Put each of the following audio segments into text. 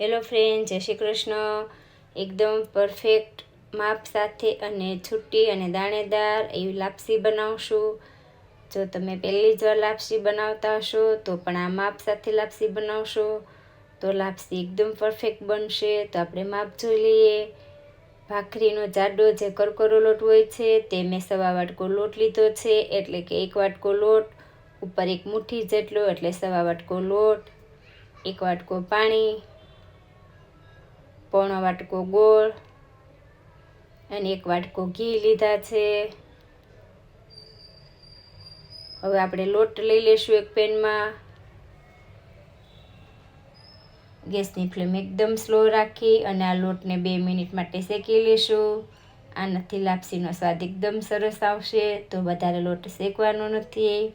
Hello friend, જય શ્રી કૃષ્ણ. એકદમ perfect માપ સાથે અને છૂટી અને દાણેદાર એવી લાપસી બનાવશું. જો તમે પહેલી જ વાર લાપસી બનાવતા હશો, તો પણ આ માપ સાથે લાપસી બનાવશો. તો લાપસી એકદમ પરફેક્ટ બનશે. તો આપણે માપ જોઈ લઈએ. ભાખરીનો જાડો જે કરકરો લોટ હોય છે, તે મેં સવા વાટકો લોટ લીધો છે, એટલે કે એક વાટકો લોટ, ઉપર એક મુઠ્ઠી જેટલો એટલે સવા વાટકો લોટ, એક વાટકો પાણી પોણો વાટકો ગોળ અને એક વાટકો ઘી લીધા છે. હવે આપણે લોટ લઈ લેશું એક પેનમાં. ગેસની ફ્લેમ એકદમ સ્લો રાખી અને આ લોટને બે મિનિટ માટે શેકી લેશું. આનાથી લાપસીનો સ્વાદ એકદમ સરસ આવશે, તો વધારે લોટ શેકવાનો નથી.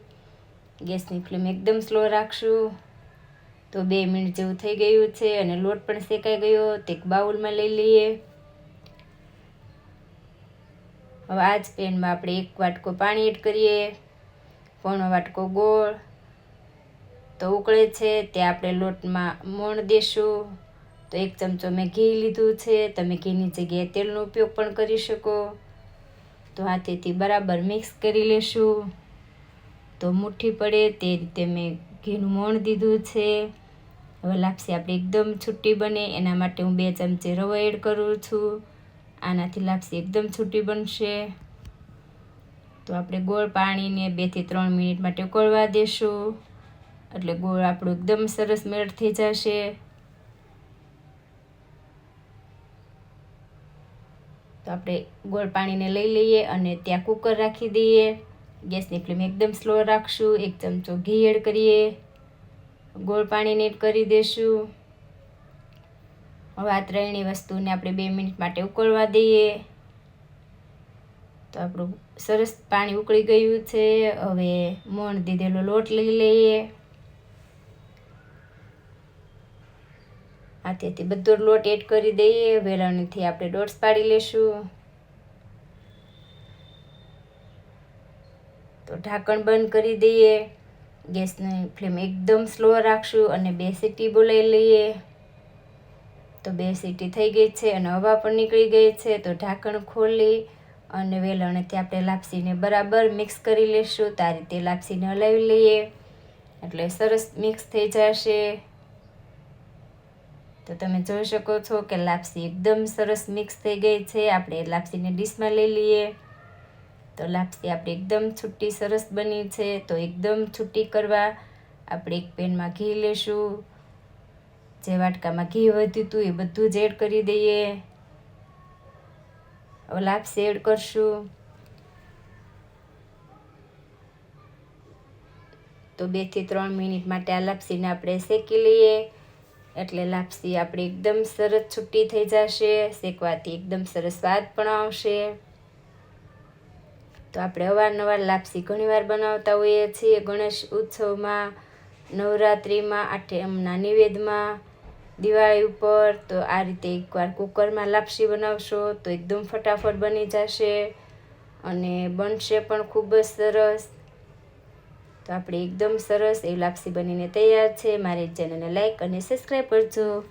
ગેસની ફ્લેમ એકદમ સ્લો રાખશું. તો બે મિનિટ જેવું થઈ ગયું છે અને લોટ પણ શેકાઈ ગયો. તે બાઉલમાં લઈ લઈએ. હવે આ જ પેનમાં આપણે એક વાટકો પાણી એડ કરીએ. પોણો વાટકો ગોળ. તો ઉકળે છે. તે આપણે લોટમાં મોણ દેશું. તો એક ચમચો મેં ઘી લીધું છે. તમે ઘીની જગ્યાએ તેલનો ઉપયોગ પણ કરી શકો. તો હાથેથી બરાબર મિક્સ કરી લેશું. તો મુઠ્ઠી પડે. તે રીતે મેં ઘીનું મોણ દીધું છે. હવે લાપસી આપણી એકદમ છૂટી બને, એના માટે હું બે ચમચી રવો એડ કરું છું. આનાથી લાપસી એકદમ છૂટી બનશે. તો આપણે ગોળ પાણીને બેથી ત્રણ મિનિટ માટે ઉકળવા દેશું. એટલે ગોળ આપણું એકદમ સરસ મેળ થઈ જશે. તો આપણે ગોળ પાણીને લઈ લઈએ અને ત્યાં કુકર રાખી દઈએ. ગેસની ફ્લેમ એકદમ સ્લો રાખશું. એક ચમચો ઘી એડ કરીએ. ગોળ પાણીને એડ કરી દઈશું હવે આ ત્રણેય વસ્તુને આપણે બે મિનિટ માટે ઉકળવા દઈએ. તો આપણું સરસ પાણી ઉકળી ગયું છે. હવે મોણ દીધેલો લોટ લઈ લઈએ. આ તેથી બધો લોટ એડ કરી દઈએ. વેલણથી આપણે ડોટ્સ પાડી લેશું. તો ઢાંકણ બંધ કરી દઈએ. ગેસની ફ્લેમ એકદમ સ્લો રાખશું અને બે સીટી બોલાવી લઈએ. તો બે સીટી થઈ ગઈ છે અને હવા પણ નીકળી ગઈ છે, તો ઢાંકણ ખોલી અને વેલણથી આપણે લાપસીને બરાબર મિક્સ કરી લઈશું તો આ રીતે લાપસીને હલાવી લઈએ. એટલે સરસ મિક્સ થઈ જશે. તો તમે જોઈ શકો છો કે લાપસી એકદમ સરસ મિક્સ થઈ ગઈ છે. આપણે લાપસીને ડીશમાં લઈ લઈએ. તો લાપસી આપણી એકદમ છૂટી સરસ બની છે, તો એકદમ છૂટી કરવા આપણે એક પેનમાં ઘી લેશું. જે વાટકામાં ઘી વધ્યું હતું એ બધું જ એડ કરી દઈએ. હવે લાપસી એડ કરશું. તો બેથી ત્રણ મિનિટ માટે આ લાપસીને આપણે શેકી લઈએ. એટલે લાપસી આપણી એકદમ સરસ છૂટી થઈ જશે, શેકવાથી એકદમ સરસ સ્વાદ પણ આવશે. તો આપણે અવારનવાર લાપસી ઘણીવાર બનાવતા હોઈએ છીએ. ગણેશ ઉત્સવમાં, નવરાત્રિમાં આઠમના નિવેદમાં, દિવાળી ઉપર. તો આ રીતે એકવાર કુકરમાં લાપસી બનાવશો તો એકદમ ફટાફટ બની જશે અને બનશે પણ ખૂબ જ સરસ. તો આપણે એકદમ સરસ એવી લાપસી બનીને તૈયાર છે. મારી ચેનલને લાઈક અને સબસ્ક્રાઈબ કરજો.